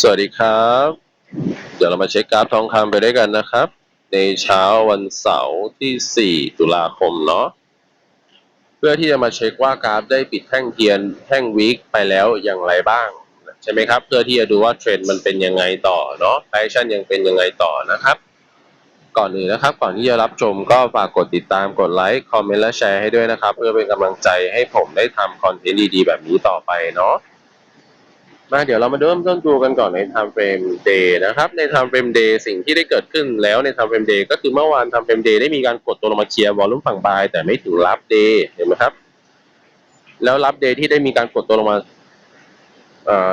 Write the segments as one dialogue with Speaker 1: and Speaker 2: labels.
Speaker 1: สวัสดีครับ เดี๋ยวเรามาเช็คกราฟทองคำไปด้วยกันนะครับ ในเช้าวันเสาร์ที่ 4 ตุลาคมเนาะเพื่อที่จะมาเช็คว่ากราฟได้ปิดแท่งเทียนแท่งวีคไปแล้วอย่างไรบ้าง ใช่ไหมครับ เพื่อที่จะดูว่าเทรนด์มันเป็นยังไงต่อเนาะแฟชั่นยังเป็นยังไงต่อนะครับ ก่อนอื่นนะครับ ก่อนที่จะรับชมก็ฝากกดติดตามกดไลค์คอมเมนต์และแชร์ให้ด้วยนะครับ เพื่อเป็นกำลังใจให้ผมได้ทำคอนเทนต์ดีๆแบบนี้ต่อไปเนาะ มาเดี๋ยวเรามาเริ่มต้นดูกันก่อนใน time frame day นะครับ ใน time frame day สิ่งที่ได้เกิดขึ้นแล้วใน time frame day ก็คือเมื่อวาน time frame day ได้มีการกดตัวลงมาเคลียร์วอลลุ่มฝั่งบาย แต่ไม่ถึงรับ day เห็นไหมครับ แล้วรับ day ที่ได้มีการกดตัวลงมา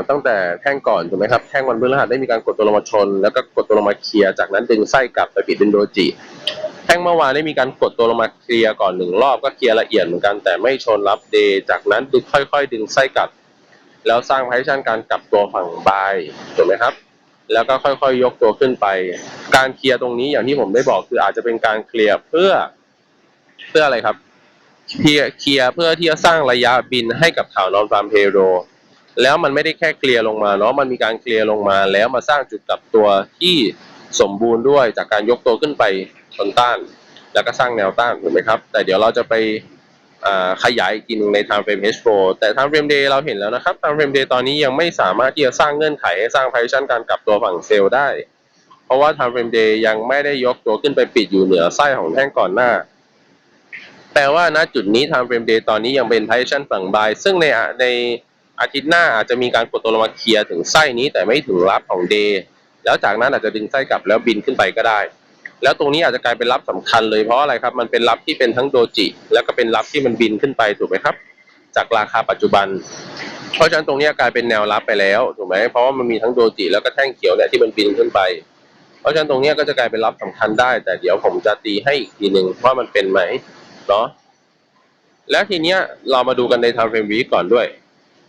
Speaker 1: ตั้งแต่แท่งก่อนถูกไหมครับแท่งวันพฤหัสได้มีการกดตัวลงมาชน แล้วก็กดตัวลงมาเคลียร์จากนั้นดึงไส้กลับไปปิดเป็นโดจิแท่งเมื่อวานได้มีการกดตัวลงมาเคลียร์ก่อนหนึ่งรอบก็เคลียร์ละเอียดเหมือนกันแต่ไม่ชนรับ day จากนั้นดึงค่อย ๆ ดึงไส้กลับ แล้วสร้างพาร์ชันการกลับตัวฝั่งบายถูกไหมครับ แล้วก็ค่อยๆยกตัวขึ้นไป การเคลียร์ตรงนี้อย่างที่ผมได้บอกคืออาจจะเป็นการเคลียร์เพื่อ เพื่ออะไรครับเคลียร์เคลียร์เพื่อที่จะสร้างระยะบินให้กับข่าวนอนฟาร์มเพโรแล้วมันไม่ได้แค่เคลียร์ลงมาเนาะมันมีการเคลียร์ลงมา แล้วมาสร้างจุดกลับตัวที่สมบูรณ์ด้วยจากการยกตัวขึ้นไปชนต้าน แล้วก็สร้างแนวต้านถูกไหมครับ แต่เดี๋ยวเราจะไป ขยายอีกทีหนึงใน time frame H4 แต่ time frame day เราเห็นแล้วนะครับ time frame day ตอนนี้ยังไม่สามารถที่จะสร้างเงื่อนไขให้สร้าง position การกลับตัวฝั่งเซลล์ได้ เพราะว่า time frame day ยังไม่ได้ยกตัวขึ้นไปปิดอยู่เหนือไส้ของแท่งก่อนหน้าแปลว่าณจุดนี้ time frame day ตอนนี้ยังเป็น position ฝั่ง buy ซึ่งในในอาทิตย์หน้าอาจจะมีการกดตัวลงมาเคลียร์ถึงไส้นี้แต่ไม่ถึงรับของ day แล้วจากนั้นอาจจะดึงไส้กลับแล้วบินขึ้นไปก็ได้ แล้วตรงนี้อาจจะกลายเป็นรับสำคัญเลยเพราะอะไรครับ มันเป็นรับที่เป็นทั้งโดจิ แล้วก็เป็นรับที่มันบินขึ้นไปถูกไหมครับ จากราคาปัจจุบัน เพราะฉะนั้นตรงนี้กลายเป็นแนวรับไปแล้วถูกไหมเพราะว่ามันมีทั้งโดจิแล้วก็แท่งเขียวเนี่ยที่มันบินขึ้นไป เพราะฉะนั้นตรงนี้ก็จะกลายเป็นรับสำคัญได้ แต่เดี๋ยวผมจะตีให้อีกทีหนึ่งว่ามันเป็นไหมเนาะแล้วทีเนี้ยเรามาดูกันใน time frame week ก่อนด้วย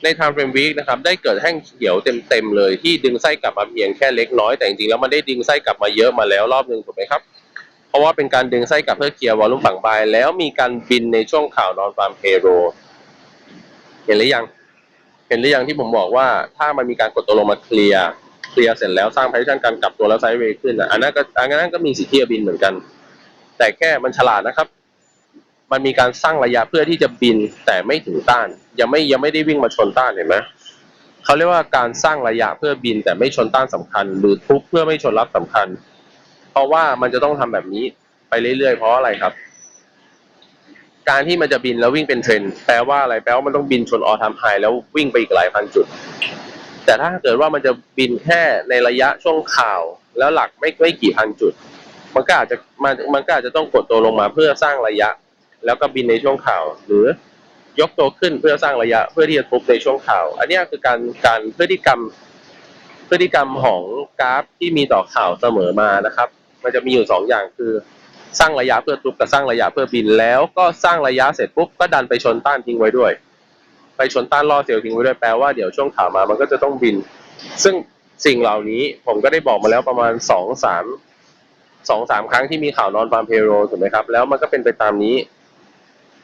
Speaker 1: ใน time frame week นะครับได้เกิดแท่งเขียวเต็มๆเลยที่ดึงไส้กลับมาเพียงแค่เล็กน้อยแต่จริงๆแล้วมันได้ดึงไส้กลับมาเยอะมาแล้วรอบหนึ่งถูกไหมครับเพราะว่าเป็นการดึงไส้กลับเพื่อเคลียร์วอลลุ่มฝั่งบายแล้วมีการบินในช่วงข่าวนอนฟาร์มเพโรเห็นหรือยังเห็นหรือยังที่ผมบอกว่าถ้ามันมีการกดตัวลงมาเคลียร์เคลียร์เสร็จแล้วสร้างพาร์ชันการกลับตัวแล้วไซด์เวย์ขึ้นอะอันนั้นก็อันนั้นก็มีสิทธิ์ที่จะบินเหมือนกัน แต่แค่มันฉลาดนะครับ มันมีการสร้างระยะเพื่อที่จะบินแต่ไม่ถึงต้าน ยังไม่ยังไม่ได้วิ่งมาชนต้านเห็นไหมเขาเรียกว่าการสร้างระยะเพื่อบินแต่ไม่ชนต้านสำคัญ หรือทุบเพื่อไม่ชนรับสำคัญ เพราะว่ามันจะต้องทำแบบนี้ไปเรื่อยๆเพราะอะไรครับ การที่มันจะบินแล้ววิ่งเป็นเทรนแปลว่าอะไรแปลว่ามันต้องบินชนออทามไฮแล้ววิ่งไปอีกหลายพันจุด แต่ถ้าเกิดว่ามันจะบินแค่ในระยะช่วงข่าว แล้วหลักไม่ไม่กี่พันจุด มันก็อาจจะมันมันก็อาจจะต้องกดตัวลงมาเพื่อสร้างระยะ แล้วก็บินในช่วงข่าวหรือ ยกตัวขึ้นเพื่อสร้างระยะเพื่อที่จะทุบในช่วงข่าว อันนี้คือการการพฤติกรรมพฤติกรรมของกราฟที่มีต่อข่าวเสมอมานะครับ มันจะมีอยู่สองอย่างคือสร้างระยะเพื่อทุบกับสร้างระยะเพื่อบินแล้วก็สร้างระยะเสร็จปุ๊บก็ดันไปชนต้านทิ้งไว้ด้วย ไปชนต้านล่อเซลล์ทิ้งไว้ด้วยแปลว่าเดี๋ยวช่วงข่าวมามันก็จะต้องบิน ซึ่งสิ่งเหล่านี้ผมก็ได้บอกมาแล้วประมาณสองสามสองสามครั้งที่มีข่าวนอนฟาร์มเพโรถูกไหมครับแล้วมันก็เป็นไปตามนี้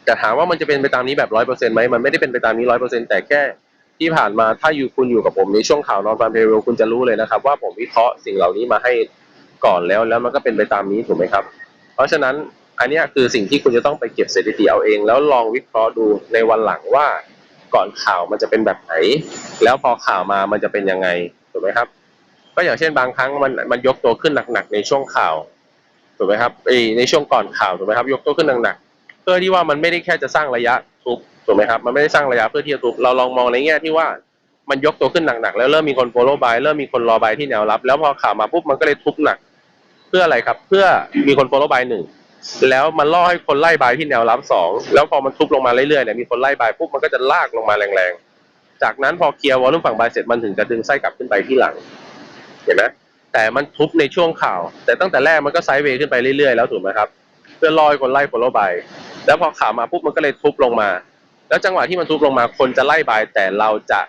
Speaker 1: แต่ถามว่ามันจะเป็นไปตามนี้แบบร้อยเปอร์เซ็นต์ไหมมันไม่ได้เป็นไปตามนี้ร้อยเปอร์เซ็นต์แต่แค่ที่ผ่านมาถ้าอยู่คุณอยู่กับผมในช่วงข่าวนอนฟาร์มเพโรคุณจะรู้เลยนะครับ ว่าผมวิเคราะห์สิ่งเหล่านี้มาให้ก่อนแล้วแล้วมันก็เป็นไปตามนี้ถูกไหมครับ เพราะฉะนั้นอันนี้คือสิ่งที่คุณจะต้องไปเก็บสถิติเอาเอง แล้วลองวิเคราะห์ดูในวันหลังว่าก่อนข่าวมันจะเป็นแบบไหน แล้วพอข่าวมามันจะเป็นยังไงถูกไหมครับ ก็อย่างเช่นบางครั้งมันมันยกตัวขึ้นหนักๆในช่วงข่าวถูกไหมครับในช่วงก่อนข่าวถูกไหมครับ ยกตัวขึ้นหนัก พื่อที่ว่ามันไม่ได้แค่จะสร้างระยะทุบถูกไหมครับมันไม่ได้สร้างระยะเพื่อที่จะทุบเราลองมองในแง่ที่ว่ามันยกตัวขึ้นหนักๆแล้วเริ่มมีคน follow by เริ่มมีคนรอ buy ที่แนวรับ แล้วพอข่าวมาปุ๊บมันก็เลยทุบหนัก เพื่ออะไรครับ เพื่อมีคน follow by หนึ่งแล้วมันล่อให้คนไล่บายที่แนวรับสองแล้วพอมันทุบลงมาเรื่อยๆเนี่ยมีคนไล่บายปุ๊บมันก็จะลากลงมาแรงๆ จากนั้นพอเคลียร์วอลุ่มฝั่งบายเสร็จมันถึงจะดึงไส้กลับขึ้นไปที่หลัง เห็นไหมแต่มันทุบในช่วงข่าว แต่ตั้งแต่แรกมันก็ไซด์เวย์ขึ้นไปเรื่อยๆแล้วถูกไหมครับ เพื่อล่อให้คนไล่ follow by แล้วพอข่าวมาปุ๊บมันก็เลยทุบลงมา แล้วจังหวะที่มันทุบลงมา คนจะไล่บายแต่เราจะ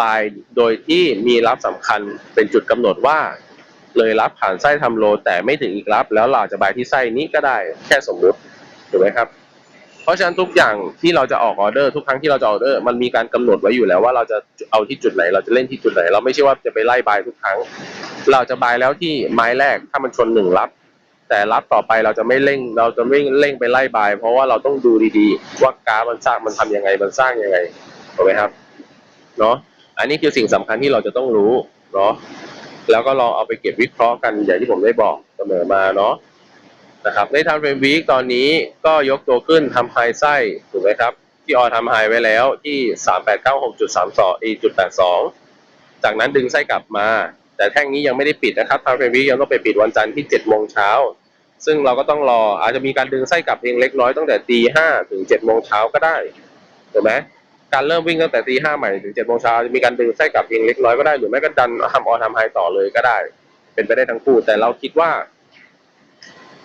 Speaker 1: บายโดยที่มีรับสำคัญเป็นจุดกำหนดว่า เลยรับผ่านไส้ทำโล แต่ไม่ถึงอีกรับ แล้วเราจะบายที่ไส้นี้ก็ได้แค่สมมุติถูกไหมครับ เพราะฉะนั้นทุกอย่างที่เราจะออกออเดอร์ทุกครั้งที่เราจะออเดอร์ มันมีการกำหนดไว้อยู่แล้วว่าเราจะเอาที่จุดไหน เราจะเล่นที่จุดไหน เราไม่ใช่ว่าจะไปไล่บายทุกครั้ง เราจะบายแล้วที่ไม้แรกถ้ามันชนหนึ่งรับ แต่รับต่อไปเราจะไม่เร่ง เราจะไม่เร่งไปไล่บาย เพราะว่าเราต้องดูดีๆ ว่ากาฟมันสร้างมันทำยังไงมันสร้างยังไงถูกไหมครับเนาะอันนี้คือสิ่งสำคัญที่เราจะต้องรู้เนาะแล้วก็ลองเอาไปเก็บวิเคราะห์กันอย่างที่ผมได้บอกเสมอมาเนาะนะครับในทำเฟรมวีคตอนนี้ก็ยกตัวขึ้นทำไฮไส้ถูกไหมครับ ที่ออทำไฮไว้แล้วที่ 3896.32 e จุด82 จากนั้นดึงไส้กลับมา แต่แท่งนี้ยังไม่ได้ปิดนะครับทำเฟรมวีคยังต้องไปปิดวันจันทร์ที่7โมงเช้าซึ่งเราก็ต้องรออาจจะมีการดึงไส้กลับเพียงเล็กน้อยตั้งแต่ตี5ถึง7โมงเช้าก็ได้ถูกไหมการเริ่มวิ่งตั้งแต่ตี5ใหม่ถึง7โมงเช้าจะมีการดึงไส้กลับเพียงเล็กน้อยก็ได้หรือไม่ก็ดันทำออทำไฮต่อเลยก็ได้ เป็นไปได้ทั้งคู่แต่เราคิดว่า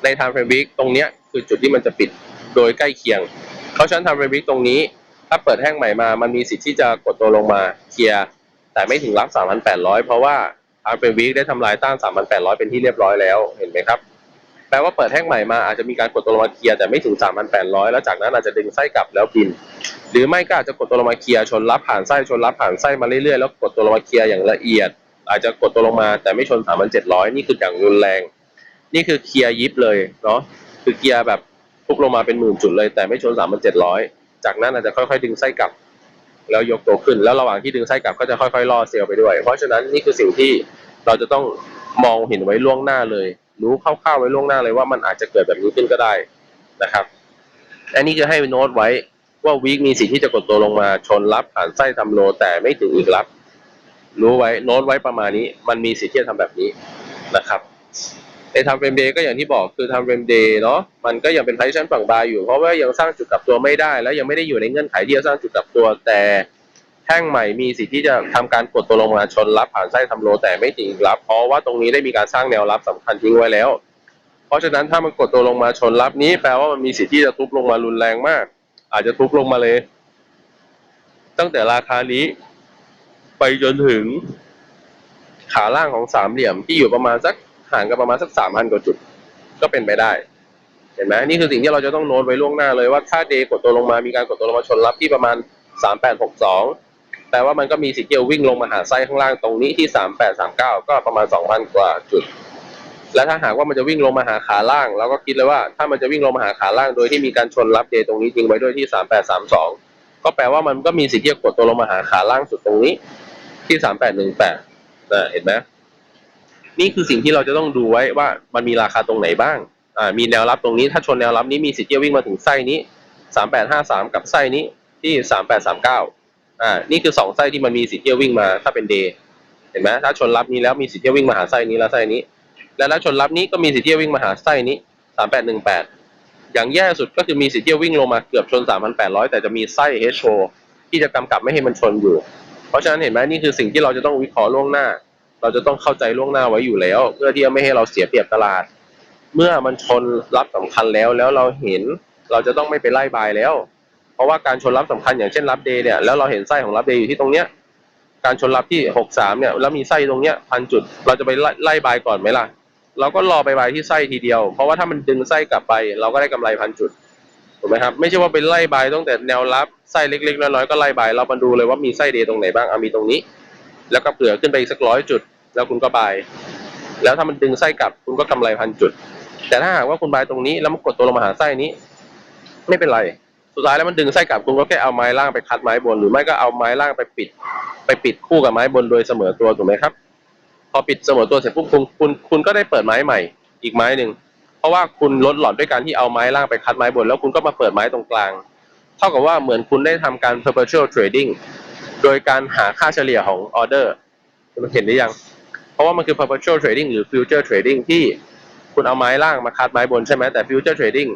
Speaker 1: ใน time frame week ตรงเนี้ยคือจุดที่มันจะปิดโดยใกล้เคียงเพราะฉะนั้น time frame week ตรงนี้ ถ้าเปิดแห้งใหม่มา มันมีสิทธิ์ที่จะกดตัวลงมาเคลียร์แต่ไม่ถึงรับ3,800 เพราะว่า time frame week ได้ทำลายต้าน 3,800 เป็นที่เรียบร้อยแล้วเห็นไหมครับ แปลว่าเปิดแห้งใหม่มาอาจจะมีการกดตัวลงมาเคลียร์แต่ไม่ถึง 3,800 แล้วจากนั้นอาจจะดึงไส้กลับแล้วบิน หรือไม่ก็อาจจะกดตัวลงมาเคลียร์ชนรับผ่านไส้ชนรับผ่านไส้มาเรื่อยๆแล้วกดตัวลงมาเคลียร์อย่างละเอียด อาจจะกดตัวลงมาแต่ไม่ชน 3,700 นี่คืออย่างรุนแรง นี่คือเคลียร์ยิบเลยเนาะคือเคลียร์แบบทุกลงมาเป็นหมื่นจุดเลยแต่ไม่ชนสามพันเจ็ดร้อยจากนั้นอาจจะค่อยๆ ดึงไส้กลับ แล้วยกตัวขึ้น แล้วระหว่างที่ดึงไส้กลับก็จะค่อยๆล่อเซลล์ไปด้วย เพราะฉะนั้นนี่คือสิ่งที่เราจะต้องมองเห็นไว้ล่วงหน้าเลย รู้คร่าวๆไว้ล่วงหน้าเลยว่ามันอาจจะเกิดแบบนี้ขึ้นก็ได้นะครับอันนี้จะให้โน้ตไว้ว่าวีคมีสิทธิ์ที่จะกดตัวลงมาชนรับผ่านไส้ทำโลแต่ไม่ถึงอีกรับ รู้ไว้โน้ตไว้ประมาณนี้ มันมีสิทธิ์ที่จะทำแบบนี้นะครับ ในทำเฟรมเดย์ก็อย่างที่บอกคือทำเฟรมเดย์เนาะมันก็ยังเป็นไพชั่นฝั่งบายอยู่เพราะว่ายังสร้างจุดกลับตัวไม่ได้ แล้วยังไม่ได้อยู่ในเงื่อนไขที่จะสร้างจุดกลับตัว แต่แท่งใหม่มีสิทธิ์ที่จะทำการกดตัวลงมาชนรับผ่านไส้ทำโลแต่ไม่ถึงรับ เพราะว่าตรงนี้ได้มีการสร้างแนวรับสำคัญทิ้งไว้แล้ว เพราะฉะนั้นถ้ามันกดตัวลงมาชนรับนี้แปลว่ามันมีสิทธิ์ที่จะทุบลงมารุนแรงมาก อาจจะทุบลงมาเลย ตั้งแต่ราคานี้ ไปจนถึงขาล่างของสามเหลี่ยมที่อยู่ประมาณสัก ห่างกันประมาณสักสามพันกว่าจุด ก็เป็นไปได้ เห็นไหมนี่คือสิ่งที่เราจะต้องโน้ตไว้ล่วงหน้าเลยว่าถ้าเดย์กดตัวลงมามีการกดตัวลงมาชนรับที่ประมาณสามแปดหกสองแปลว่ามันก็มีสิทธิ์ที่จะวิ่งลงมาหาไส้ข้างล่างตรงนี้ที่สามแปดสามเก้าก็ประมาณสองพันกว่าจุด และถ้าหากว่ามันจะวิ่งลงมาหาขาล่างเราก็คิดเลยว่า ถ้ามันจะวิ่งลงมาหาขาล่างโดยที่มีการชนรับเดย์ตรงนี้ทิ้งไว้ด้วยที่สามแปดสามสองก็แปลว่ามันก็มีสิทธิ์ที่จะกดตัวลงมาหาขาล่างสุดตรงนี้ที่สามแปดหนึ่งแปดนะเห็นไหม นี่คือสิ่งที่เราจะต้องดูไว้ว่ามันมีราคาตรงไหนบ้างอ่ามีแนวรับตรงนี้ ถ้าชนแนวรับนี้มีสิทธิ์ที่จะวิ่งมาถึงไส้นี้สามแปดห้าสามกับไส้นี้ที่สามแปดสามเก้าอ่านี่คือสองไส้ที่มันมีสิทธิ์ที่จะวิ่งมาถ้าเป็นเดย์เห็นไหมถ้าชนรับนี้แล้วมีสิทธิ์ที่จะวิ่งมาหาไส้นี้แล้วไส้นี้ และถ้าชนรับนี้ก็มีสิทธิ์ที่จะวิ่งมาหาไส้นี้สามแปดหนึ่งแปดอย่างแย่สุดก็คือมีสิทธิ์ที่จะวิ่งลงมาเกือบชนสามพันแปดร้อยแต่จะมีไส้เฮชโชที่จะกำกับไม่ให้มันชนอยู่ เพราะฉะนั้นเห็นไหมนี่คือสิ่งที่เราจะต้องวิเคราะห์ล่วงหน้า เราจะต้องเข้าใจล่วงหน้าไว้อยู่แล้ว เพื่อที่จะไม่ให้เราเสียเปรียบตลาด เมื่อมันชนรับสำคัญแล้วแล้วเราเห็นเราจะต้องไม่ไปไล่บายแล้ว เพราะว่าการชนรับสำคัญอย่างเช่นรับเดย์เนี่ยแล้วเราเห็นไส้ของรับเดย์อยู่ที่ตรงเนี้ยการชนรับที่หกสามเนี่ยแล้วมีไส้ตรงเนี้ยพันจุด เราจะไปไล่บายก่อนไหมล่ะ เราก็รอไปบายที่ไส้ทีเดียว เพราะว่าถ้ามันดึงไส้กลับไป เราก็ได้กำไรพันจุดถูกไหมครับไม่ใช่ว่าไปไล่บายตั้งแต่แนวรับไส้เล็กๆน้อยๆก็ไล่บายเรามาดูเลยว่ามีไส้เดย์ตรงไหนบ้างอามีตรงนี้ แล้วก็เผื่อขึ้นไปอีกสักร้อยจุด แล้วคุณก็บาย แล้วถ้ามันดึงไส้กลับคุณก็กำไรพันจุด แต่ถ้าหากว่าคุณบายตรงนี้แล้วมันกดตัวลงมาหาไส้นี้ ไม่เป็นไร สุดท้ายแล้วมันดึงไส้กลับคุณก็แค่เอาไม้ล่างไปคัดไม้บน หรือไม่ก็เอาไม้ล่างไปปิด ไปปิดคู่กับไม้บนโดยเสมอตัวถูกไหมครับ พอปิดเสมอตัวเสร็จปุ๊บคุณคุณคุณก็ได้เปิดไม้ใหม่ อีกไม้หนึ่งเพราะว่าคุณลดหลอดด้วยการที่เอาไม้ล่างไปคัดไม้บน แล้วคุณก็มาเปิดไม้ตรงกลาง เท่ากับว่าเหมือนคุณได้ทำการ perpetual trading โดยการหาค่าเฉลี่ยของออเดอร์คุณเห็นหรือยัง เพราะว่ามันคือ perpetual trading หรือ future trading ที่คุณเอาไม้ล่างมาคัดไม้บนใช่ไหมแต่ future trading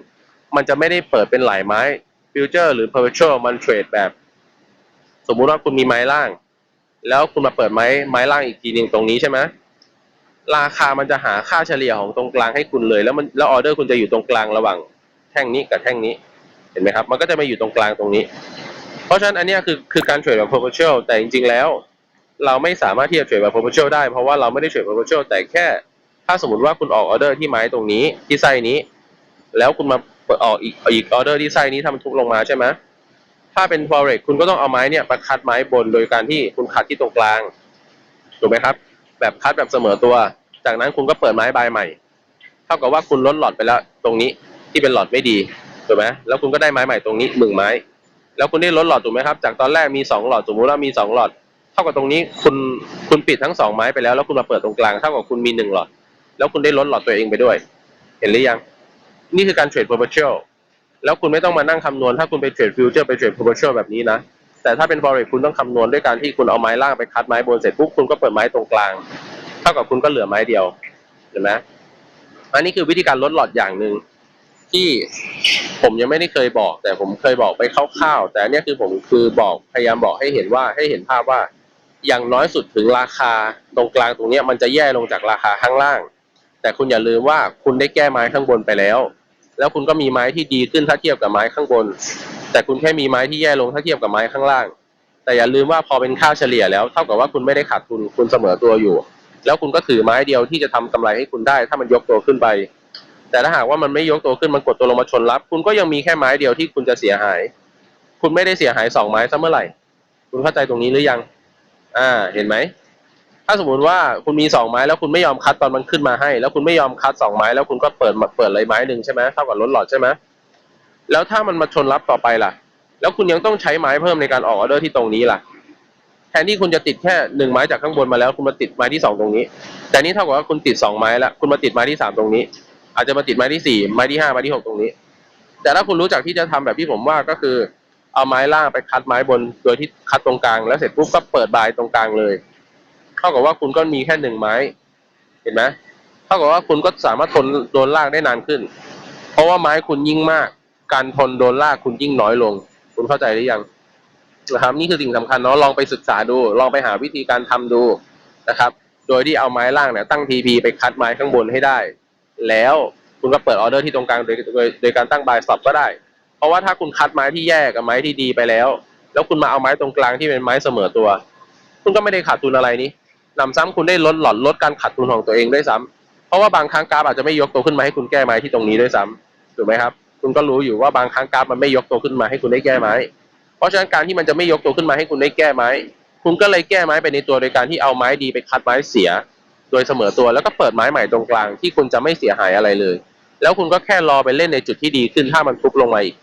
Speaker 1: มันจะไม่ได้เปิดเป็นหลายไม้ future หรือ perpetual มันเทรดแบบ สมมุติว่าคุณมีไม้ล่าง แล้วคุณมาเปิดไม้ไม้ล่างอีกทีหนึ่งตรงนี้ใช่ไหมราคามันจะหาค่าเฉลี่ยของตรงกลางให้คุณเลย แล้วมันแล้วออเดอร์คุณจะอยู่ตรงกลางระหว่างแท่งนี้กับแท่งนี้เห็นไหมครับ มันก็จะมาอยู่ตรงกลางตรงนี้ เพราะฉะนั้นอันนี้คือคือการเทรดแบบ perpetual แต่จริงๆแล้ว เราไม่สามารถที่จะเทรดแบบ perpetual ได้ เพราะว่าเราไม่ได้เทรด perpetual แต่แค่ถ้าสมมติว่าคุณออกออเดอร์ที่ไม้ตรงนี้ที่ไส้นี้ แล้วคุณมาเปิดออกอีกอีกออเดอร์ที่ไส้นี้ถ้าทุบลงมาใช่ไหมถ้าเป็น forex คุณก็ต้องเอาไม้เนี่ยมาคัดไม้บนโดยการที่คุณคัดที่ตรงกลางถูกไหมครับ แบบคัดแบบเสมอตัว จากนั้นคุณก็เปิดไม้บายใหม่ เท่ากับว่าคุณลดหลอดไปแล้วตรงนี้ที่เป็นหลอดไม่ดีถูกไหมแล้วคุณก็ได้ไม้ใหม่ตรงนี้หนึ่งไม้ แล้วคุณได้ลดหลอดถูกไหมครับ จากตอนแรกมีสองหลอดสมมุติว่ามีสองหลอด ท่ากับตรงนี้คุณคุณปิดทั้งสองไม้ไปแล้วแล้วคุณมาเปิดตรงกลางเท่ากับคุณมีหนึ่งหลอด แล้วคุณได้ลดหลอดตัวเองไปด้วย เห็นหรือยัง นี่คือการเทรด perpetual แล้วคุณไม่ต้องมานั่งคำนวณ ถ้าคุณไปเทรด future ไปเทรด perpetual แบบนี้นะ แต่ถ้าเป็น forex คุณต้องคำนวณด้วยการที่คุณเอาไม้ล่างไปคัดไม้บนเสร็จปุ๊บคุณก็เปิดไม้ตรงกลาง เท่ากับคุณก็เหลือไม้เดียวเห็นไหมอันนี้คือวิธีการลดหลอดอย่างหนึ่งที่ผมยังไม่ได้เคยบอก แต่ผมเคยบอกไปคร่าวๆแต่เนี้ยคือผมคือบอกพยายามบอกให้เห็นว่าให้เห็นภาพว่า อย่างน้อยสุดถึงราคาตรงกลางตรงนี้มันจะแย่ลงจากราคาข้างล่าง แต่คุณอย่าลืมว่าคุณได้แก้ไม้ข้างบนไปแล้ว แล้วคุณก็มีไม้ที่ดีขึ้นถ้าเทียบกับไม้ข้างบน แต่คุณแค่มีไม้ที่แย่ลงถ้าเทียบกับไม้ข้างล่าง แต่อย่าลืมว่าพอเป็นค่าเฉลี่ยแล้วเท่ากับว่าคุณไม่ได้ขาดทุนคุณเสมอตัวอยู่ แล้วคุณก็ถือไม้เดียวที่จะทำกำไรให้คุณได้ ถ้ามันยกตัวขึ้นไป แต่ถ้าหากว่ามันไม่ยกตัวขึ้นมันกดตัวลงมาชนรับ คุณก็ยังมีแค่ไม้เดียวที่คุณจะเสียหาย คุณไม่ได้เสียหายสองไม้ซะเมื่อไหร่ คุณเข้าใจตรงนี้หรือยัง อ่า เห็นไหม ถ้าสมมติว่าคุณมีสองไม้แล้วคุณไม่ยอมคัดตอนมันขึ้นมาให้ แล้วคุณไม่ยอมคัดสองไม้แล้วคุณก็เปิดเปิดเลยไม้หนึ่งใช่ไหมเท่ากับลดหลอดใช่ไหมแล้วถ้ามันมาชนรับต่อไปล่ะ แล้วคุณยังต้องใช้ไม้เพิ่มในการออกออเดอร์ที่ตรงนี้ล่ะ แทนที่คุณจะติดแค่หนึ่งไม้จากข้างบนมาแล้วคุณมาติดไม้ที่สองตรงนี้ แต่นี่เท่ากับว่าคุณติดสองไม้แล้วคุณมาติดไม้ที่สามตรงนี้ อาจจะมาติดไม้ที่สี่ไม้ที่ห้าไม้ที่หกตรงนี้ แต่ถ้าคุณรู้จักที่จะทำแบบที่ผมว่าก็คือ เอาไม้ล่างไปคัดไม้บน โดยที่คัดตรงกลาง แล้วเสร็จปุ๊บก็เปิดบายตรงกลางเลยเท่ากับว่าคุณก็มีแค่หนึ่งไม้ เห็นไหมเท่ากับว่าคุณก็สามารถทนโดนลากได้นานขึ้น เพราะว่าไม้คุณยิ่งมาก การทนโดนลากคุณยิ่งน้อยลง คุณเข้าใจหรือยังนะครับ นี่คือสิ่งสำคัญเนาะลองไปศึกษาดู ลองไปหาวิธีการทำดูนะครับ โดยที่เอาไม้ล่างเนี่ยตั้ง TP ไปคัดไม้ข้างบนให้ได้ แล้วคุณก็เปิดออเดอร์ที่ตรงกลางโดยโดยโดยการตั้งบายสต็อปก็ได้ เพราะว่าถ้าคุณคัดไม้ที่แย่กับไม้ที่ดีไปแล้ว แล้วคุณมาเอาไม้ตรงกลางที่เป็นไม้เสมอตัว คุณก็ไม่ได้ขาดทุนอะไรนี่นำซ้ำคุณได้ลดหลอดลดการขาดทุนของตัวเองด้วยซ้ำเพราะว่าบางครั้งกราฟอาจจะไม่ยกตัวขึ้นมาให้คุณแก้ไม้ที่ตรงนี้ด้วยซ้ำถูกไหมครับ คุณก็รู้อยู่ว่าบางครั้งกราฟมันไม่ยกตัวขึ้นมาให้คุณได้แก้ไม้ เพราะฉะนั้นการที่มันจะไม่ยกตัวขึ้นมาให้คุณได้แก้ไม้ คุณก็เลยแก้ไม้ไปในตัวโดยการที่เอาไม้ดีไปคัดไม้เสีย โดยเสมอตัวแล้วก็เปิดไม้ใหม่ตรงกลางที่คุณจะไม่เสียหายอะไรเลย แล้วคุณก็แค่รอไปเล่นในจุดที่ดีขึ้นถ้ามันทุบลงมาอีก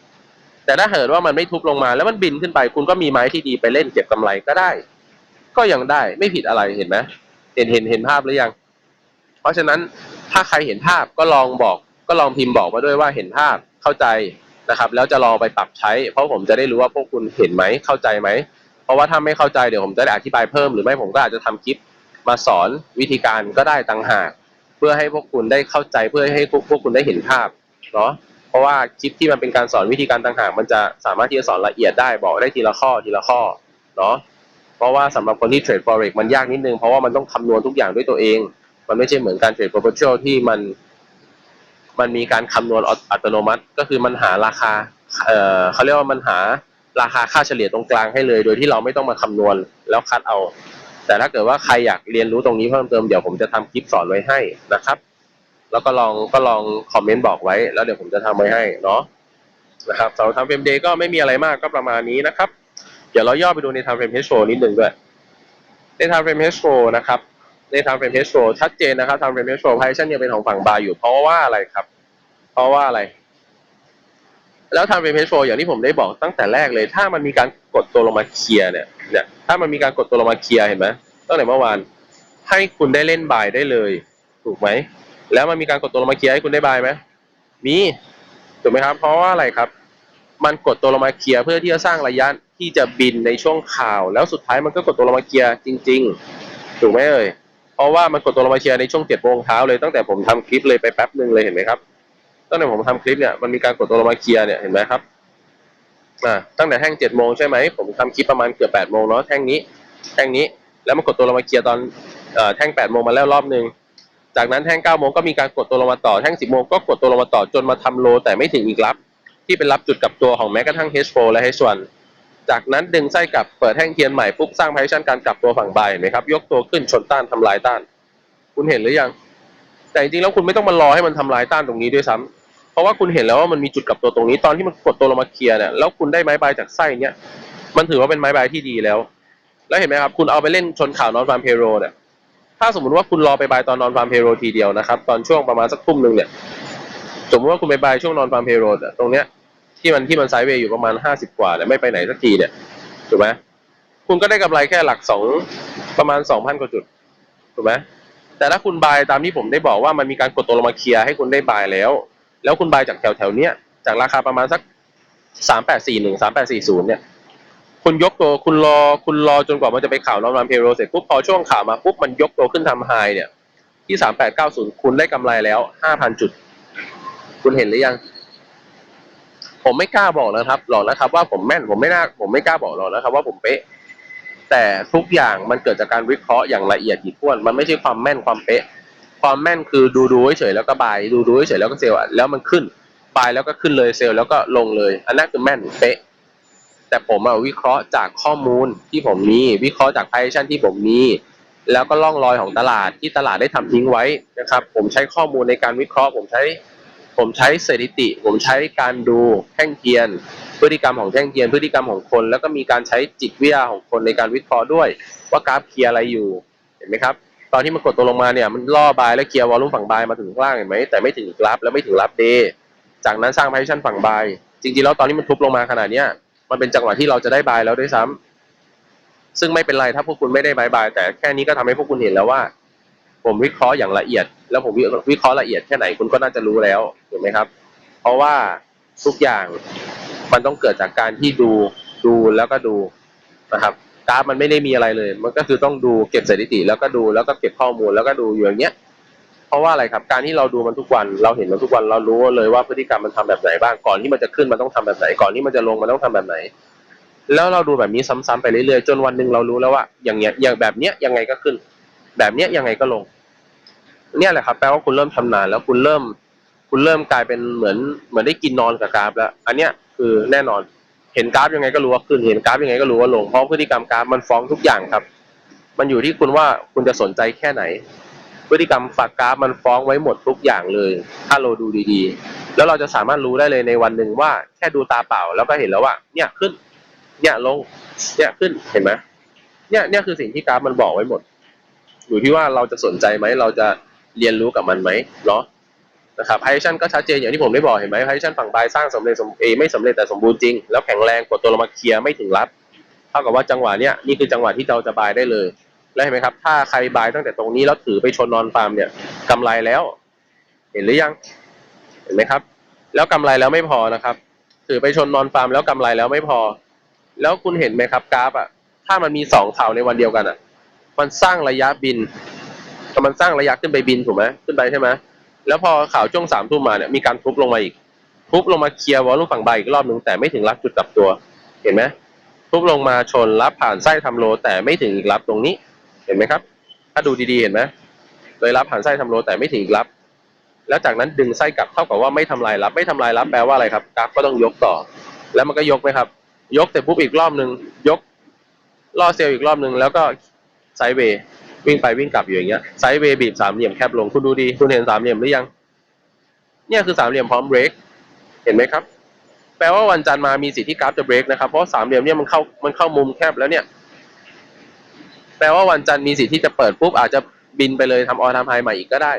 Speaker 1: แต่ถ้าเกิดว่ามันไม่ทุบลงมาแล้วมันบินขึ้นไป คุณก็มีไม้ที่ดีไปเล่นเก็บกำไรก็ได้ ก็ยังได้ไม่ผิดอะไรเห็นไหมเห็นเห็นเห็นภาพหรือยัง เพราะฉะนั้นถ้าใครเห็นภาพก็ลองบอก ก็ลองพิมพ์บอกมาด้วยว่าเห็นภาพเข้าใจนะครับ แล้วจะลองไปปรับใช้ เพราะผมจะได้รู้ว่าพวกคุณเห็นไหมเข้าใจไหมเพราะว่าถ้าไม่เข้าใจเดี๋ยวผมจะได้อธิบายเพิ่มหรือไม่ผมก็อาจจะทำคลิปมาสอนวิธีการก็ได้ต่างหาก เพื่อให้พวกคุณได้เข้าใจเพื่อให้พวกพวกคุณได้เห็นภาพเนาะ ราะว่าคลิปที่มันเป็นการสอนวิธีการต่างหากมันจะสามารถที่จะสอนละเอียดได้บอกได้ทีละข้อทีละข้อเนาะเพราะว่าสำหรับคนที่เทรด forex มันยากนิดนึงเพราะว่ามันต้องคำนวณทุกอย่างด้วยตัวเอง มันไม่ใช่เหมือนการเทรด perpetual ที่มัน มันมีการคำนวณอัตโนมัติ ก็คือมันหาราคาเอ่อเขาเรียกว่ามันหาราคาค่าเฉลี่ยตรงกลางให้เลย โดยที่เราไม่ต้องมาคำนวณแล้วคัดเอา แต่ถ้าเกิดว่าใครอยากเรียนรู้ตรงนี้เพิ่มเติมเดี๋ยวผมจะทำคลิปสอนไว้ให้นะครับ แล้วก็ลองก็ลองคอมเมนต์บอกไว้ แล้วเดี๋ยวผมจะทำไว้ให้เนาะนะครับสำหรับทำเฟรมเดย์ก็ไม่มีอะไรมากก็ประมาณนี้นะครับ เดี๋ยวเราย่อไปดูในทำเฟรมเฮโชนิดหนึ่งด้วย ในทำเฟรมเฮโชนะครับ ในทำเฟรมเฮโชชัดเจนนะครับทำเฟรมเฮโชไพชั่นยังเป็นของฝั่งบาร์อยู่ เพราะว่าอะไรครับ เพราะว่าอะไร แล้วทำเฟรมเฮโชอย่างที่ผมได้บอกตั้งแต่แรกเลย ถ้ามันมีการกดตัวลงมาเคลียร์เนี่ยเนี่ยถ้ามันมีการกดตัวลงมาเคลียร์เห็นไหมตั้งแต่เมื่อวานให้คุณได้เล่นบายได้เลย ถูกไหม แล้วมันมีการกดตัวลงมาเคลียร์ให้คุณได้บายไหมมีถูกไหมครับ เพราะว่าอะไรครับ มันกดตัวลงมาเคลียร์เพื่อที่จะสร้างระยะที่จะบินในช่วงข่าว แล้วสุดท้ายมันก็กดตัวลงมาเคลียร์จริง ๆ ถูกไหมเอ่ยเพราะว่ามันกดตัวลงมาเคลียร์ในช่วงเจ็ดโมงเช้าเลยตั้งแต่ผมทำคลิปเลยไปแป๊บหนึ่งเลยเห็นไหมครับตั้งแต่ผมทำคลิปเนี่ยมันมีการกดตัวลงมาเคลียร์เนี่ยเห็นไหมครับอ่าตั้งแต่แท่งเจ็ดโมงใช่ไหมผมทำคลิปประมาณเกือบแปดโมงเนาะแท่งนี้แท่งนี้แล้วมันกดตัวลงมาเคลียร์ตอนเอ่อแท่งแปดโมงมาแล้วรอบหนึ่ง จากนั้นแท่งเก้าโมงก็มีการกดตัวลงมาต่อแท่งสิบโมงก็กดตัวลงมาต่อจนมาทำโล แต่ไม่ถึงอีกรับ ที่เป็นรับจุดกับตัวของแม้กระทั่ง H4 และ H1 จากนั้นดึงไส้กลับเปิดแท่งเทียนใหม่ปุ๊บสร้างไพชันการกลับตัวฝั่งบายเห็นไหมครับ ยกตัวขึ้นชนต้านทำลายต้าน คุณเห็นหรือยัง แต่จริงๆแล้วคุณไม่ต้องมารอให้มันทำลายต้านตรงนี้ด้วยซ้เพราะว่าคุณเห็นแล้วว่ามันมีจุดกลับตัวตรงนี้ตอนที่มันกดตัวลงมาเคลียร์เนี่ยแล้วคุณได้ไม้บายจากไส้เนี่ยมันถือว่าเป็นไม้บายที่ดีแล้ว แล้วเห็นไหมครับ คุณเอาไปเล่นชนข่าวนอนฟาร์มเพโรเนี่ย ถ้าสมมติว่าคุณรอไปบายตอนนอนฟาร์มเพโรทีเดียวนะครับ ตอนช่วงประมาณสักทุ่มหนึ่งเนี่ย สมมติว่าคุณไปบายช่วงนอนฟาร์มเพโร่ตรงเนี้ยที่มันที่มันไซด์เวย์อยู่ประมาณห้าสิบกว่าเนี่ยไม่ไปไหนสักทีเนี่ยถูกไหมคุณก็ได้กำไรแค่หลักสองประมาณสองพันกว่าจุดถูกไหมแต่ถ้าคุณบายตามที่ผมได้บอกว่ามันมีการกดตัวลงมาเคลียร์ให้คุณได้บายแล้ว แล้วคุณบายจากแถวแถวเนี้ยจากราคาประมาณสักสามแปดสี่หนึ่งสามแปดสี่ศูนย์เนี่ย คุณยกตัวคุณรอคุณรอจนกว่ามันจะไปข่าวนอนวันเพโรเสร็จปุ๊บพอช่วงข่าวมาปุ๊บมันยกตัวขึ้นทำไฮเนี่ย ที่สามแปดเก้าศูนย์คุณได้กำไรแล้วห้าพันจุด คุณเห็นหรือยัง ผมไม่กล้าบอกนะครับหรอกนะครับ ว่าผมแม่นผมไม่น่าผมไม่กล้าบอกหรอกนะครับ ว่าผมเป๊ะ แต่ทุกอย่างมันเกิดจากการวิเคราะห์อย่างละเอียดถี่ถ้วน มันไม่ใช่ความแม่นความเป๊ะ ความแม่นคือดูดูเฉยๆแล้วก็บายดูดูเฉยๆแล้วก็เซลล์แล้วมันขึ้นบายแล้วก็ขึ้นเลยเซลล์แล้วก็ลงเลย อันนั้นคือแม่นเป๊ะ แต่ผมอะวิเคราะห์จากข้อมูลที่ผมมี วิเคราะห์จากไพชั่นที่ผมมี แล้วก็ล่องรอยของตลาดที่ตลาดได้ทำทิ้งไว้นะครับ ผมใช้ข้อมูลในการวิเคราะห์ ผมใช้ ผมใช้สถิติ ผมใช้การดูแท่งเทียน พฤติกรรมของแท่งเทียน พฤติกรรมของคน แล้วก็มีการใช้จิตวิทยาของคนในการวิเคราะห์ด้วย ว่ากราฟเคลียร์อะไรอยู่เห็นไหมครับตอนที่มันกดตัวลงมาเนี่ยมันล่อบายและเคลียร์วอลลุ่มฝั่งบายมาถึงข้างล่างเห็นไหมแต่ไม่ถึงกราฟและไม่ถึงรับเดย์จากนั้นสร้างไพชั่นฝั่งบายจริงๆแล้วตอนนี้มันทุบลงมาขนาดเนี้ย มันเป็นจังหวะที่เราจะได้บายแล้วด้วยซ้ำซึ่งไม่เป็นไรถ้าพวกคุณไม่ได้บายบาย แต่แค่นี้ก็ทำให้พวกคุณเห็นแล้วว่า ผมวิเคราะห์อย่างละเอียด แล้วผมวิเคราะห์ละเอียดแค่ไหนคุณก็น่าจะรู้แล้วถูกไหมครับ เพราะว่าทุกอย่างมันต้องเกิดจากการที่ดูดูแล้วก็ดูนะครับกราฟมันไม่ได้มีอะไรเลย มันก็คือต้องดูเก็บสถิติ แล้วก็ดูแล้วก็เก็บข้อมูลแล้วก็ดูอยู่อย่างเงี้ย ราะว่าอะไรครับ การที่เราดูมันทุกวันเราเห็นมันทุกวันเรารู้เลยว่าพฤติกรรมมันทำแบบไหนบ้างก่อนที่มันจะขึ้นมันต้องทำแบบไหนก่อนที่มันจะลงมันต้องทำแบบไหน แล้วเราดูแบบนี้ซ้ำๆไปเรื่อยๆจนวันหนึ่งเรารู้แล้วว่า อย่างเงี้ยอย่างแบบเนี้ยยังไงก็ขึ้น แบบเนี้ยยังไงก็ลง เนี่ยแหละครับแปลว่าคุณเริ่มชำนาญแล้วคุณเริ่ม คุณเริ่มกลายเป็นเหมือนเหมือนได้กินนอนกับกราฟแล้ว อันเนี้ยคือแน่นอนเห็นกราฟยังไงก็รู้ว่าขึ้นเห็นกราฟยังไงก็รู้ว่าลงเพราะพฤติกรรมกราฟมันฟ้องทุกอย่างครับ มันอยู่ที่คุณว่าคุณจะสนใจแค่ไหน พฤติกรรมฝากกราฟมันฟ้องไว้หมดทุกอย่างเลย ถ้าเราดูดีๆ แล้วเราจะสามารถรู้ได้เลยในวันหนึ่งว่าแค่ดูตาเปล่าแล้วก็เห็นแล้วว่า เนี่ยขึ้น เนี่ยลง เนี่ยขึ้นเห็นไหมเนี่ยเนี่ยคือสิ่งที่กราฟมันบอกไว้หมด อยู่ที่ว่าเราจะสนใจไหมเราจะเรียนรู้กับมันไหมเนาะนะครับไพชันก็ชัดเจนอย่างที่ผมได้บอกเห็นไหมไพชันฝั่งบายสร้างสำเร็จสมเอไม่สำเร็จแต่สมบูรณ์จริง แล้วแข็งแรงกดตัวลงมาเคลียร์ไม่ถึงรับ เท่ากับว่าจังหวะเนี้ยนี่คือจังหวะที่เราจะบายได้เลย แล้วเห็นไหมครับ ถ้าใครบายตั้งแต่ตรงนี้แล้วถือไปชนนอนฟาร์มเนี่ยกำไรแล้ว เห็นหรือยัง เห็นไหมครับ แล้วกำไรแล้วไม่พอนะครับ ถือไปชนนอนฟาร์มแล้วกำไรแล้วไม่พอ แล้วคุณเห็นไหมครับกราฟอะถ้ามันมีสองข่าวในวันเดียวกันอะมันสร้างระยะบินแต่มันสร้างระยะขึ้นไปบินถูกไหมขึ้นไปใช่ไหมแล้วพอข่าวช่วงสามทุ่มมาเนี่ยมีการทุบลงมาอีก ทุบลงมาเคลียร์วอลลุ่มฝั่งใบอีกรอบหนึ่งแต่ไม่ถึงรับจุดกลับตัว เห็นไหมทุบลงมาชนรับผ่านไส้ทำโลแต่ไม่ถึงอีกรับตรงนี้ เห็นไหมครับ ถ้าดูดีๆเห็นไหมเลยรับผ่านไส้ทำโลแต่ไม่ถึงอีกรับ แล้วจากนั้นดึงไส้กลับเท่ากับว่าไม่ทำลายรับ ไม่ทำลายรับแปลว่าอะไรครับกราฟก็ต้องยกต่อ แล้วมันก็ยกไหมครับ ยกเสร็จปุ๊บอีกรอบหนึ่งยกล่อเซลล์อีกรอบหนึ่งแล้วก็ไซด์เวย์วิ่งไปวิ่งกลับอยู่อย่างเงี้ยไซด์เวย์บีบสามเหลี่ยมแคบลงคุณดูดีคุณเห็นสามเหลี่ยมหรือยัง เนี่ยคือสามเหลี่ยมพร้อมเบรกเห็นไหมครับ แปลว่าวันจันทร์มามีสิทธิ์ที่กราฟจะเบรกนะครับเพราะสามเหลี่ยมเนี่ยมันเข้ามันเข้ามุมแคบแล้วเนี่ย แปลว่าวันจันทร์มีสิทธิ์ที่จะเปิดปุ๊บอาจจะบินไปเลยทำออทำไฮใหม่อีกก็ได้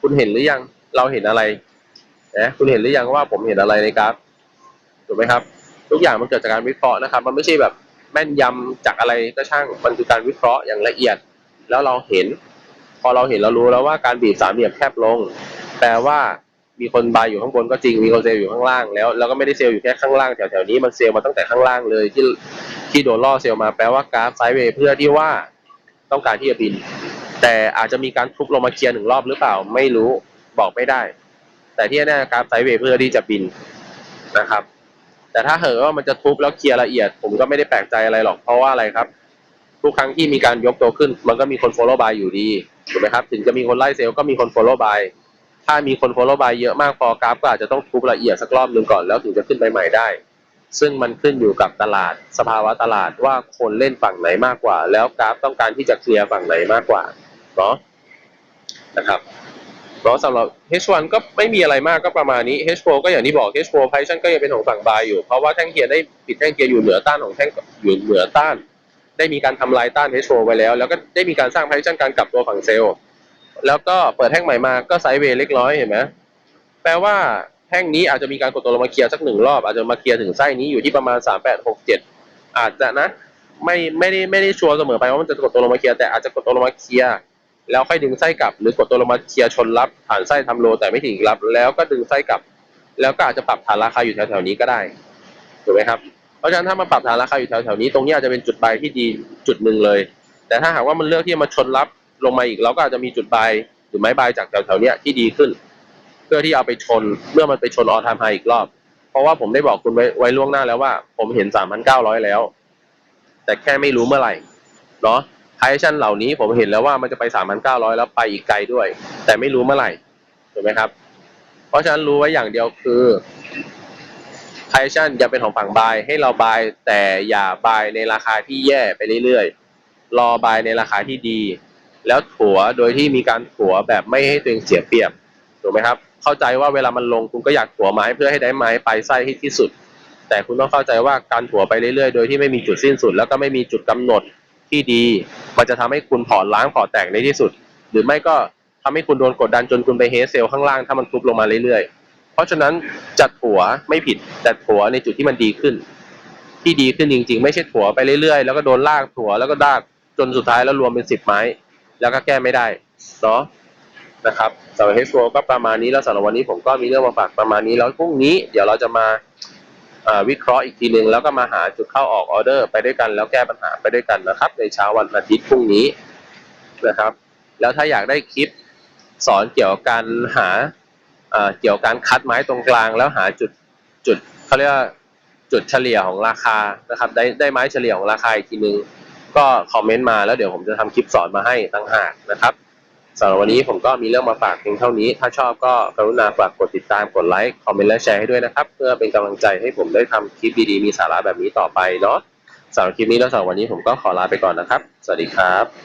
Speaker 1: คุณเห็นหรือยังเราเห็นอะไรนะคุณเห็นหรือยังว่าผมเห็นอะไรในกราฟถูกไหมครับ ทุกอย่างมันเกิดจากการวิเคราะห์นะครับ มันไม่ใช่แบบแม่นยำจากอะไรก็ช่างมันคือการวิเคราะห์อย่างละเอียด แล้วเราเห็น พอเราเห็นเรารู้แล้วว่าการบีบสามเหลี่ยมแคบลง แปลว่า มีคนบายอยู่ข้างบนก็จริงมีคนเซลล์อยู่ข้างล่างแล้วแล้วก็ไม่ได้เซลล์อยู่แค่ข้างล่างแถวๆนี้มันเซลล์มาตั้งแต่ข้างล่างเลยที่ที่โดนล่อเซลล์มาแปลว่ากราฟไซด์เวย์เพื่อที่ว่าต้องการที่จะบิน แต่อาจจะมีการทุบลงมาเคลียร์หนึ่งรอบหรือเปล่าไม่รู้บอกไม่ได้ แต่ที่แน่กราฟไซด์เวย์เพื่อที่จะบินนะครับ แต่ถ้าเหอะว่ามันจะทุบแล้วเคลียร์ละเอียด ผมก็ไม่ได้แปลกใจอะไรหรอกเพราะว่าอะไรครับ ทุกครั้งที่มีการยกตัวขึ้น มันก็มีคน follow buy อยู่ดีถูกไหมครับ ถึงจะมีคนไล่เซลล์ก็มีคน follow buy ถ้ามีคน follow buy เยอะมากพอกราฟก็อาจจะต้องทุบละเอียดสักรอบหนึ่งก่อนแล้วถึงจะขึ้นไปใหม่ได้ ซึ่งมันขึ้นอยู่กับตลาดสภาวะตลาดว่าคนเล่นฝั่งไหนมากกว่า แล้วกราฟต้องการที่จะเคลียร์ฝั่งไหนมากกว่าเนาะนะครับเนาะสำหรับ H1 ก็ไม่มีอะไรมากก็ประมาณนี้ H4 ก็อย่างที่บอก H4 Python ก็ยังเป็นของฝั่งบายอยู่ เพราะว่าแท่งเทียนได้ปิดแท่งเทียนอยู่เหนือต้านของแท่งอยู่เหนือต้าน ได้มีการทำลายต้าน H4 ไว้แล้ว แล้วก็ได้มีการสร้าง Python การกลับตัวฝั่งเซลล์ แล้วก็เปิดแท่งใหม่มาก็ไซด์เวย์เล็กน้อยเห็นไหมแปลว่าแท่งนี้อาจจะมีการกดตัวลงมาเคลียร์สักหนึ่งรอบอาจจะมาเคลียร์ถึงไส้นี้อยู่ที่ประมาณ3 8 6 7อาจจะนะ ไม่ไม่ได้ไม่ได้ชัวร์เสมอไปว่ามันจะกดตัวลงมาเคลียร์แต่อาจจะกดตัวลงมาเคลียร์แล้วค่อยดึงไส้กลับ หรือกดตัวลงมาเคลียร์ชนรับผ่านไส้ทำโลแต่ไม่ถึงรับ แล้วก็ดึงไส้กลับ แล้วก็อาจจะปรับฐานราคาอยู่แถวๆนี้ก็ได้ถูกไหมครับเพราะฉะนั้นถ้ามาปรับฐานราคาอยู่แถวๆนี้ตรงนี้อาจจะเป็นจุดบายที่ดีจุดหนึ่งเลย แต่ถ้าหากว่ามันเลือกที่จะมาชนรับ ลงมาอีกเราก็อาจจะมีจุดบายหรือไม้บายจากแถวๆเนี้ยที่ดีขึ้น เพื่อที่เอาไปชนเมื่อมันไปชนออทามไฮอีกรอบ เพราะว่าผมได้บอกคุณไว้ไว้ล่วงหน้าแล้วว่า ผมเห็น3,900แล้ว แต่แค่ไม่รู้เมื่อไหร่เนาะไพชันเหล่านี้ผมเห็นแล้วว่ามันจะไป3,900แล้วไปอีกไกลด้วย แต่ไม่รู้เมื่อไหร่ถูกไหมครับ เพราะฉะนั้นรู้ไว้อย่างเดียวคือไพชันอย่าเป็นของฝั่งบายให้เราบายแต่อย่าบายในราคาที่แย่ไปเรื่อยๆ รอบายในราคาที่ดี แล้วถัวโดยที่มีการถัวแบบไม่ให้ตัวเองเสียเปรียบถูกไหมครับ เข้าใจว่าเวลามันลงคุณก็อยากถัวไม้เพื่อให้ได้ไม้ไปไส้ให้ที่สุด แต่คุณต้องเข้าใจว่าการถัวไปเรื่อยๆ โดยที่ไม่มีจุดสิ้นสุด แล้วก็ไม่มีจุดกำหนดที่ดี มันจะทำให้คุณผ่อนล้างผ่อแตกในที่สุด หรือไม่ก็ทำให้คุณโดนกดดันจนคุณไปเฮเซลข้างล่างถ้ามันทุบลงมาเรื่อยๆ เพราะฉะนั้นจัดถัวไม่ผิดแต่ถัวในจุดที่มันดีขึ้น ที่ดีขึ้นจริง ๆ ไม่ใช่ถัวไปเรื่อยๆ แล้วก็โดนลากถัวแล้วก็ลากจนสุดท้ายแล้วรวมเป็นสิบไม้ แล้วก็แก้ไม่ได้เนาะนะครับสำหรับเฮสโก็ประมาณนี้แล้วสำหรับวันนี้ผมก็มีเรื่องมาฝากประมาณนี้แล้วพรุ่งนี้เดี๋ยวเราจะมาวิเคราะห์อีกทีหนึ่งแล้วก็มาหาจุดเข้าออกออเดอร์ไปด้วยกัน แล้วแก้ปัญหาไปด้วยกันนะครับ ในเช้าวันอาทิตย์พรุ่งนี้นะครับ แล้วถ้าอยากได้คลิปสอนเกี่ยวกับการหาอ่าเกี่ยวกับการคัดไม้ตรงกลาง แล้วหาจุดจุดเขาเรียกว่าจุดเฉลี่ยของราคานะครับ ได้ได้ไม้เฉลี่ยของราคาอีกทีหนึ่ง ก็คอมเมนต์มาแล้วเดี๋ยวผมจะทำคลิปสอนมาให้ตั้งหากนะครับสำหรับวันนี้ผมก็มีเรื่องมาฝากเพียงเท่านี้ ถ้าชอบก็กรุณาฝากกดติดตามกดไลค์คอมเมนต์และแชร์ให้ด้วยนะครับ เพื่อเป็นกำลังใจให้ผมได้ทำคลิปดีๆมีสาระแบบนี้ต่อไปเนาะสำหรับคลิปนี้แล้วสำหรับวันนี้ผมก็ขอลาไปก่อนนะครับ สวัสดีครับ